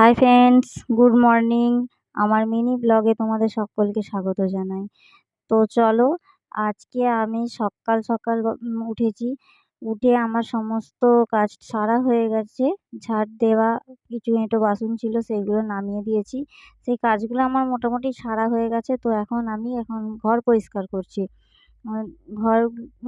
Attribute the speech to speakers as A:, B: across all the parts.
A: High friends good morning আমার mini ব্লগে তোমাদের সকলকে স্বাগত জানাই। তো চলো, আজকে আমি সকাল সকাল উঠেছি। উঠে আমার সমস্ত কাজ সারা হয়ে গেছে। ঝাড় দেওয়া, কিছু এঁটো বাসন ছিল সেইগুলো নামিয়ে দিয়েছি। সেই কাজগুলো আমার মোটামুটি সারা হয়ে গেছে। তো এখন আমি এখন ঘর পরিষ্কার করছি। ঘর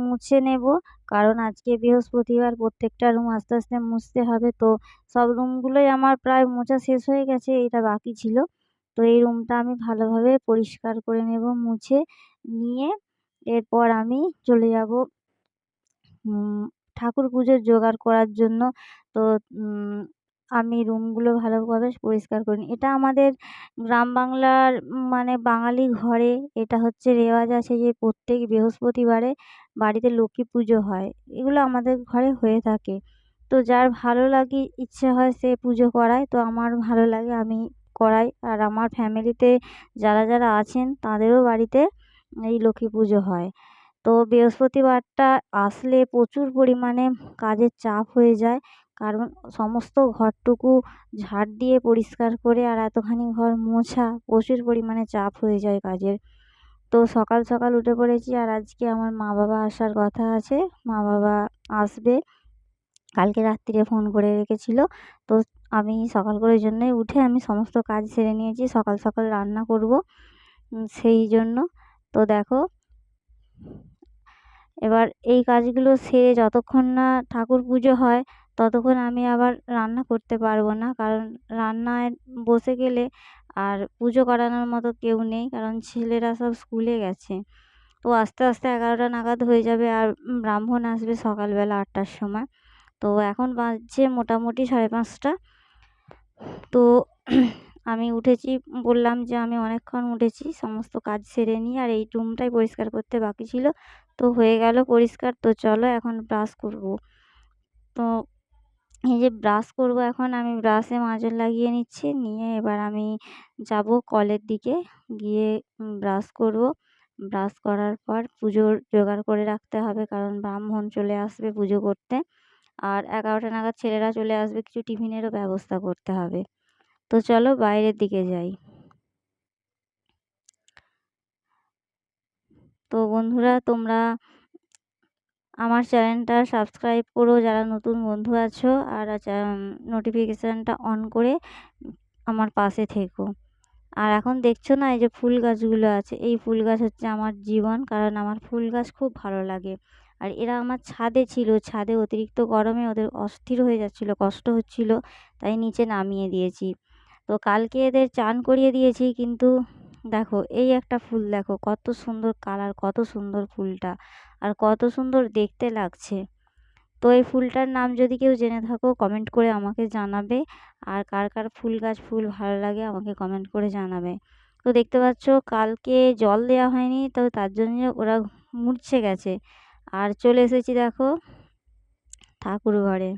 A: মুছে নেব। কারণ আজকে বৃহস্পতিবার প্রত্যেকটা রুম আস্তে আস্তে মুছতে হবে। তো সব রুমগুলোই আমার প্রায় মোছা শেষ হয়ে গেছে, এটা বাকি ছিল। তো এই রুমটা আমি ভালোভাবে পরিষ্কার করে নেব মুছে নিয়ে। এরপর আমি চলে যাব ঠাকুর পুজোর জোগাড় করার জন্য। তো আমি রুমগুলো ভালোভাবে পরিষ্কার করে নিই এটা আমাদের গ্রাম বাংলার মানে বাঙালি ঘরে, এটা হচ্ছে রেওয়াজ আছে যে প্রত্যেক বৃহস্পতিবারে বাড়িতে লক্ষ্মী পুজো হয়। এগুলো আমাদের ঘরে হয়ে থাকে। তো যার ভালো লাগে, ইচ্ছে হয় সে পুজো করায়। তো আমার ভালো লাগে, আমি করাই। আর আমার ফ্যামিলিতে যারা যারা আছেন, তাদেরও বাড়িতে এই লক্ষ্মী পুজো হয়। তো বৃহস্পতিবারটা আসলে প্রচুর পরিমাণে কাজের চাপ হয়ে যায়। কারণ সমস্ত ঘরটুকু ঝাড় দিয়ে পরিষ্কার করে আর এতখানি ঘর মোছা প্রচুর পরিমাণে চাপ হয়ে যায় কাজের। তো সকাল সকাল উঠে পড়েছি আর আজকে আমার মা বাবা আসার কথা আছে। মা বাবা আসবে। কালকে রাত্রিরে ফোন করে রেখেছিলো। তো আমি সকাল করে ওই জন্যই উঠে আমি সমস্ত কাজ সেরে নিয়েছি। সকাল সকাল রান্না করব সেই জন্য। তো দেখো, এবার এই কাজগুলো সেরে যতক্ষণ না ঠাকুর পুজো হয় ততক্ষণ আমি আবার রান্না করতে পারব না। কারণ রান্নায় বসে গেলে আর পুজো করানোর মতো কেউ নেই, কারণ ছেলেরা সব স্কুলে গেছে। তো আস্তে আস্তে এগারোটা নাগাদ হয়ে যাবে আর ব্রাহ্মণ আসবে সকালবেলা আটটার সময়। তো এখন বাজছে মোটামুটি সাড়ে পাঁচটা। তো আমি উঠেছি, বললাম যে আমি অনেকক্ষণ উঠেছি, সমস্ত কাজ সেরে নিয়ে আর এই রুমটাই পরিষ্কার করতে বাকি ছিল। তো হয়ে গেল পরিষ্কার, তো চলো এখন ব্রাশ করব। তো এই যে ব্রাশ করব এখন, আমি ব্রাশে মাজন লাগিয়ে নিচ্ছি। নিয়ে এবার আমি যাব কলের দিকে, গিয়ে ব্রাশ করব। ব্রাশ করার পর পুজোর জোগাড় করে রাখতে হবে, কারণ ব্রাহ্মণ চলে আসবে পুজো করতে। আর এগারোটা নাগাদ ছেলেরা চলে আসবে, কিছু টিফিনেরও ব্যবস্থা করতে হবে। তো চলো বাইরের দিকে যাই। তো বন্ধুরা, তোমরা আমার চ্যানেলটা সাবস্ক্রাইব করো যারা নতুন বন্ধু আছো আর নোটিফিকেশানটা অন করে আমার পাশে থেকো। আর এখন দেখছ না এই যে ফুল গাছগুলো আছে, এই ফুল গাছ হচ্ছে আমার জীবন কারণ আমার ফুল গাছ খুব ভালো লাগে। আর এরা আমার ছাদে ছিল, ছাদে অতিরিক্ত গরমে ওদের অস্থির হয়ে যাচ্ছিল, কষ্ট হচ্ছিল, তাই নিচে নামিয়ে দিয়েছি। তো কালকে এদের চান করিয়ে দিয়েছি কিন্তু দেখো এই একটা ফুল দেখো কত সুন্দর কালার, কত সুন্দর ফুলটা আর কত সুন্দর দেখতে লাগছে। তো এই ফুলটার নাম যদি কেউ জেনে থাকো কমেন্ট করে আমাকে জানাবে আর কার কার ফুল গাছ ফুল ভালো লাগে আমাকে কমেন্ট করে জানাবে। তো দেখতে পাচ্ছ কালকে জল দেওয়া হয়নি তো তার জন্য ওরা মূর্ছে গেছে। আর চলে এসেছি দেখো ঠাকুর ঘরে।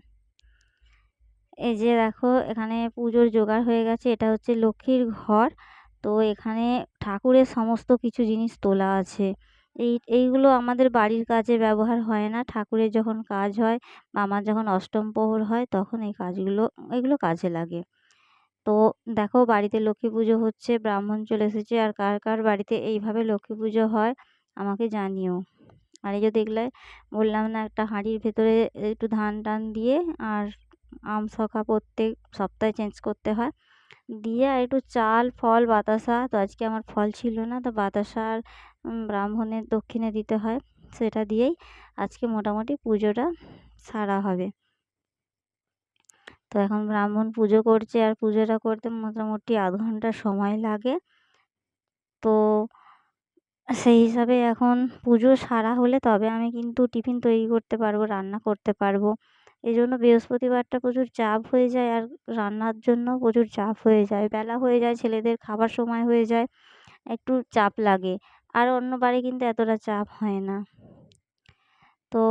A: এই যে দেখো এখানে পুজোর জোগাড় হয়ে গেছে, এটা হচ্ছে লক্ষ্মীর ঘর। তো এখানে ঠাকুরের সমস্ত কিছু জিনিস তোলা আছে। এই, এইগুলো আমাদের বাড়ির কাজে ব্যবহার হয় না। ঠাকুরের যখন কাজ হয় বা আমার যখন অষ্টম প্রহর হয় তখন এই কাজগুলো, এগুলো কাজে লাগে। তো দেখো বাড়িতে লক্ষ্মী পুজো হচ্ছে, ব্রাহ্মণ চলে এসেছে, আর কার কার বাড়িতে এইভাবে লক্ষ্মী পুজো হয় আমাকে জানিও। আর এই যে দেখলে, বললাম না একটা হাঁড়ির ভেতরে একটু ধান টান দিয়ে আর আম শখা প্রত্যেক সপ্তাহে চেঞ্জ করতে হয়। দিয়ে আর একটু চাল, ফল, বাতাসা। তো আজকে আমার ফল ছিল না, তো বাতাসা আর ব্রাহ্মণের দক্ষিণে দিতে হয় সেটা দিয়েই আজকে মোটামুটি পুজোটা সারা হবে। তো এখন ব্রাহ্মণ পুজো করছে আর পুজোটা করতে মোটামুটি আধ ঘণ্টা সময় লাগে। তো সেই হিসাবে এখন পুজো সারা হলে তবে আমি কিন্তু টিফিন তৈরি করতে পারব, রান্না করতে পারব। এই জন্য বৃহস্পতিবারটা প্রচুর চাপ হয়ে যায় আর রান্নার জন্য প্রচুর চাপ হয়ে যায়। বেলা হয়ে যায়, ছেলেদের খাবার সময় হয়ে যায়, একটু চাপ লাগে। আর অন্য বারে কিন্তু এতটা চাপ হয় না। তো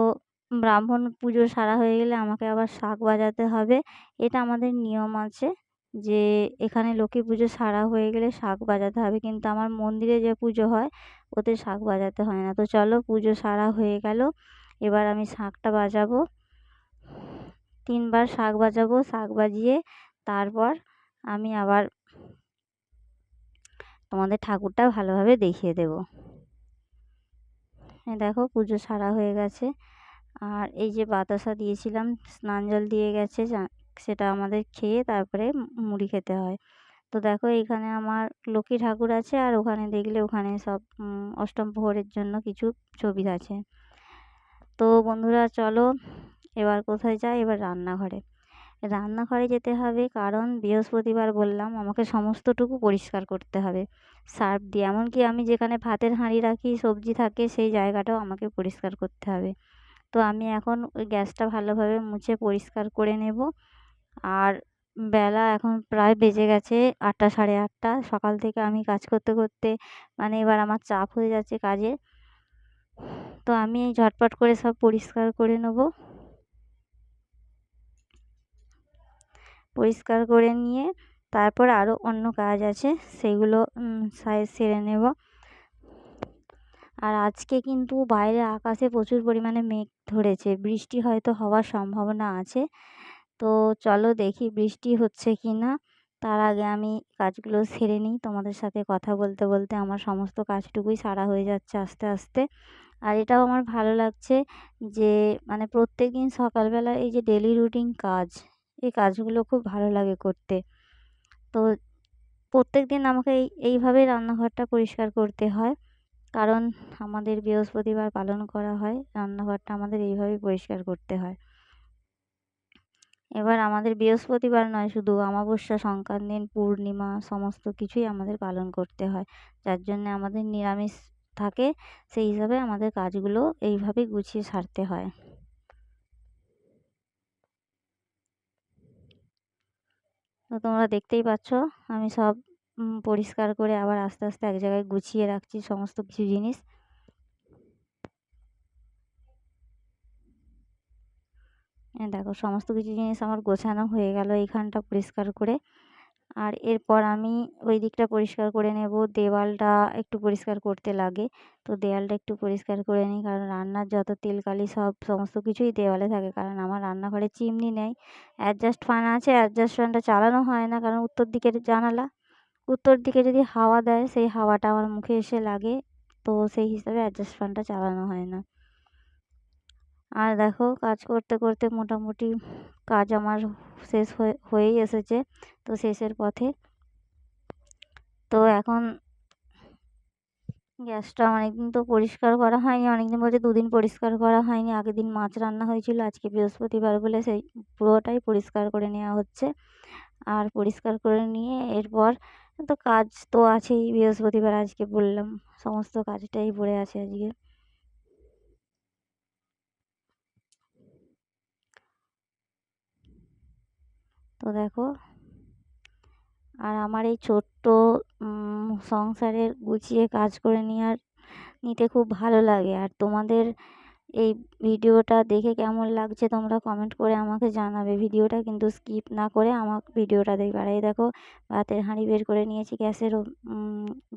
A: ব্রাহ্মণ পুজো সারা হয়ে গেলে আমাকে আবার শাঁখ বাজাতে হবে। এটা আমাদের নিয়ম আছে যে এখানে লক্ষ্মী পুজো সারা হয়ে গেলে শাঁখ বাজাতে হবে। কিন্তু আমার মন্দিরে যে পুজো হয়, ওতে শাঁখ বাজাতে হয় না। তো চলো পুজো সারা হয়ে গেল। এবার আমি শাঁখটা বাজাবো। তিনবার শাক বাজাবো শাক বাজিয়ে তারপর আমি আবার তোমাদের ঠাকুরটা ভালোভাবে দেখিয়ে দেবো। দেখো পুজো সারা হয়ে গেছে। আর এই যে বাতাসা দিয়েছিলাম, স্নান জল দিয়ে গেছে সেটা আমাদের খেয়ে তারপরে মুড়ি খেতে হয়। তো দেখো এখানে আমার লক্ষ্মী ঠাকুর আছে আর ওখানে দেখলে ওখানে সব অষ্টম প্রহরের জন্য কিছু ছবি আছে। তো বন্ধুরা চলো এবার কোথায় যাই এবার রান্নাঘরে। রান্নাঘরে যেতে হবে কারণ বৃহস্পতিবার বললাম, আমাকে সমস্তটুকু পরিষ্কার করতে হবে। সার্ফ দিয়ে, এমনকি আমি যেখানে ভাতের হাঁড়ি রাখি, সবজি থাকে, সেই জায়গাটাও আমাকে পরিষ্কার করতে হবে। তো আমি এখন ওই গ্যাসটা ভালোভাবে মুছে পরিষ্কার করে নেব। আর বেলা এখন প্রায় বেজে গেছে আটটা সাড়ে আটটা। সকাল থেকে আমি কাজ করতে করতে মানে এবার আমার চাপ হয়ে যাচ্ছে কাজে তো আমি ঝটপট করে সব পরিষ্কার করে নেব। পরিষ্কার করে নিয়ে তারপর আরও অন্য কাজ আছে, সেগুলো সেরে নেব। আর আজকে কিন্তু বাইরে আকাশে প্রচুর পরিমাণে মেঘ ধরেছে, বৃষ্টি হয়তো হওয়ার সম্ভাবনা আছে। তো চলো দেখি বৃষ্টি হচ্ছে কি না তার আগে আমি কাজগুলো সেরে নিই, তোমাদের সাথে কথা বলতে বলতে আমার সমস্ত কাজটুকুই সারা হয়ে যাচ্ছে আস্তে আস্তে। আর এটাও আমার ভালো লাগছে যে মানে প্রত্যেক দিন সকালবেলা এই যে ডেলি রুটিন কাজ এই কাজগুলো খুব ভালো লাগে করতে। তো প্রত্যেক দিন আমাকে এই, এইভাবেই রান্নাঘরটা পরিষ্কার করতে হয়। কারণ আমাদের বৃহস্পতিবার পালন করা হয়, রান্নাঘরটা আমাদের এইভাবেই পরিষ্কার করতে হয়। এবার আমাদের বৃহস্পতিবার নয়, শুধু অমাবস্যা সংক্রান্তি পূর্ণিমা, সমস্ত কিছুই আমাদের পালন করতে হয়। যার জন্যে আমাদের নিরামিষ থাকে, সেই হিসাবে আমাদের কাজগুলো এইভাবেই গুছিয়ে সারতে হয়। তো তোমরা দেখতেই পাচ্ছ, আমি সব পরিষ্কার করে আবার আস্তে আস্তে এক জায়গায় গুছিয়ে রাখছি সমস্ত কিছু জিনিস। দেখো, সমস্ত কিছু জিনিস আমার গোছানো হয়ে গেল এইখানটা পরিষ্কার করে। আর এরপর আমি ওই দিকটা পরিষ্কার করে নেব। দেওয়ালটা একটু পরিষ্কার করতে লাগে। তো দেওয়ালটা একটু পরিষ্কার করে নিই, কারণ রান্নার যত তেলকালি সব সমস্ত কিছুই দেওয়ালে থাকে, কারণ আমার রান্নাঘরে চিমনি নেই। অ্যাডজাস্ট ফ্যান আছে অ্যাডজাস্ট ফ্যানটা চালানো হয় না, কারণ উত্তর দিকের জানালা। উত্তর দিকে যদি হাওয়া দেয়, সেই হাওয়াটা আমার মুখে এসে লাগে। তো সেই হিসাবে অ্যাডজাস্ট ফ্যানটা চালানো হয় না। আর দেখো কাজ করতে করতে মোটামুটি কাজ আমার শেষ হয়ে, হয়েই এসেছে, তো শেষের পথে। তো এখন গ্যাসটা অনেকদিন তো পরিষ্কার করা হয়নি, অনেকদিন বলতে দুদিন পরিষ্কার করা হয়নি, আগের দিন মাছ রান্না হয়েছিল, আজকে বৃহস্পতিবার বলে সেই পুরোটাই পরিষ্কার করে নেওয়া হচ্ছে। আর পরিষ্কার করে নিয়ে এরপর তো কাজ তো আছেই বৃহস্পতিবার আজকে বললাম, সমস্ত কাজটাই পড়ে আছে আজকে। তো দেখো, আর আমার এই ছোট্ট সংসারের গুছিয়ে কাজ করে নেওয়ার নিতে খুব ভালো লাগে। আর তোমাদের এই ভিডিওটা দেখে কেমন লাগছে তোমরা কমেন্ট করে আমাকে জানাবে। ভিডিওটা কিন্তু স্কিপ না করে আমার ভিডিওটা দেখবে। আর এই দেখো, ভাতের হাঁড়ি বের করে নিয়েছি, গ্যাসের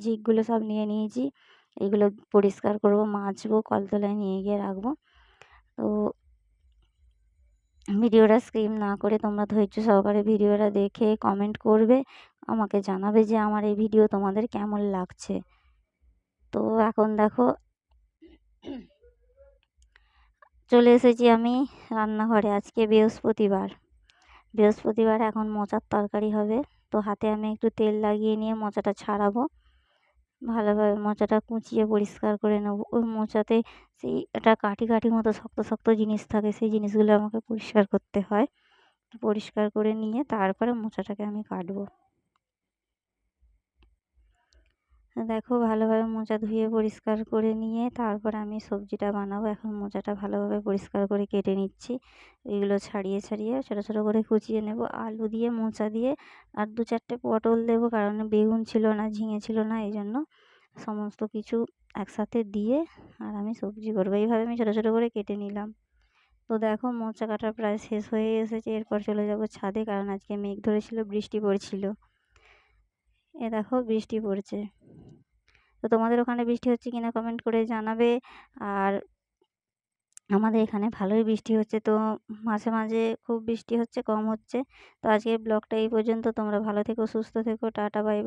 A: ঝিকগুলো সব নিয়ে নিয়েছি। এগুলো পরিষ্কার করব, মাজবো, কলতলায় নিয়ে গিয়ে রাখব। তো ভিডিওটা স্কিপ না করে তোমরা ধৈর্য সহকারে ভিডিওটা দেখে কমেন্ট করবে, আমাকে জানাবে যে আমার এই ভিডিও তোমাদের কেমন লাগছে। তো এখন দেখো, চলে এসেছি আমি রান্নাঘরে আজকে বৃহস্পতিবার। বৃহস্পতিবার এখন মোচার তরকারি হবে, তো হাতে আমি একটু তেল লাগিয়ে নিয়ে মোচাটা ছাড়াবো। ভালোভাবে মোচাটা কুচিয়ে পরিষ্কার করে নেব। ওই মোচাতে সেই একটা কাঠি কাঠি মতো শক্ত শক্ত জিনিস থাকে, সেই জিনিসগুলো আমাকে পরিষ্কার করতে হয়। পরিষ্কার করে নিয়ে তারপরে মোচাটাকে আমি কাটবো। দেখো ভালোভাবে মোচা ধুয়ে পরিষ্কার করে নিয়ে তারপর আমি সবজিটা বানাবো। এখন মোচাটা ভালোভাবে পরিষ্কার করে কেটে নিচ্ছি। এগুলো ছাড়িয়ে ছাড়িয়ে ছোটো ছোটো করে কুচিয়ে নেব। আলু দিয়ে, মোচা দিয়ে আর দু চারটে পটল দেবো কারণ বেগুন ছিল না, ঝিঙে ছিল না, এই জন্য সমস্ত কিছু একসাথে দিয়ে আর আমি সবজি করব। এইভাবে আমি ছোটো ছোটো করে কেটে নিলাম। তো দেখো মোচা কাটা প্রায় শেষ হয়ে এসেছে। এরপর চলে যাব ছাদে কারণ আজকে মেঘ ধরেছিল, বৃষ্টি পড়ছিল। এ দেখো বৃষ্টি পড়ছে। তো তোমাদের ওখানে বৃষ্টি হচ্ছে কিনা কমেন্ট করে জানাবে। আর আমাদের এখানে ভালোই বৃষ্টি হচ্ছে। তো মাঝে মাঝে খুব বৃষ্টি হচ্ছে, কম হচ্ছে। তো আজকের ব্লগটা এই পর্যন্ত। তোমরা ভালো থেকো, সুস্থ থেকো, টাটা বাই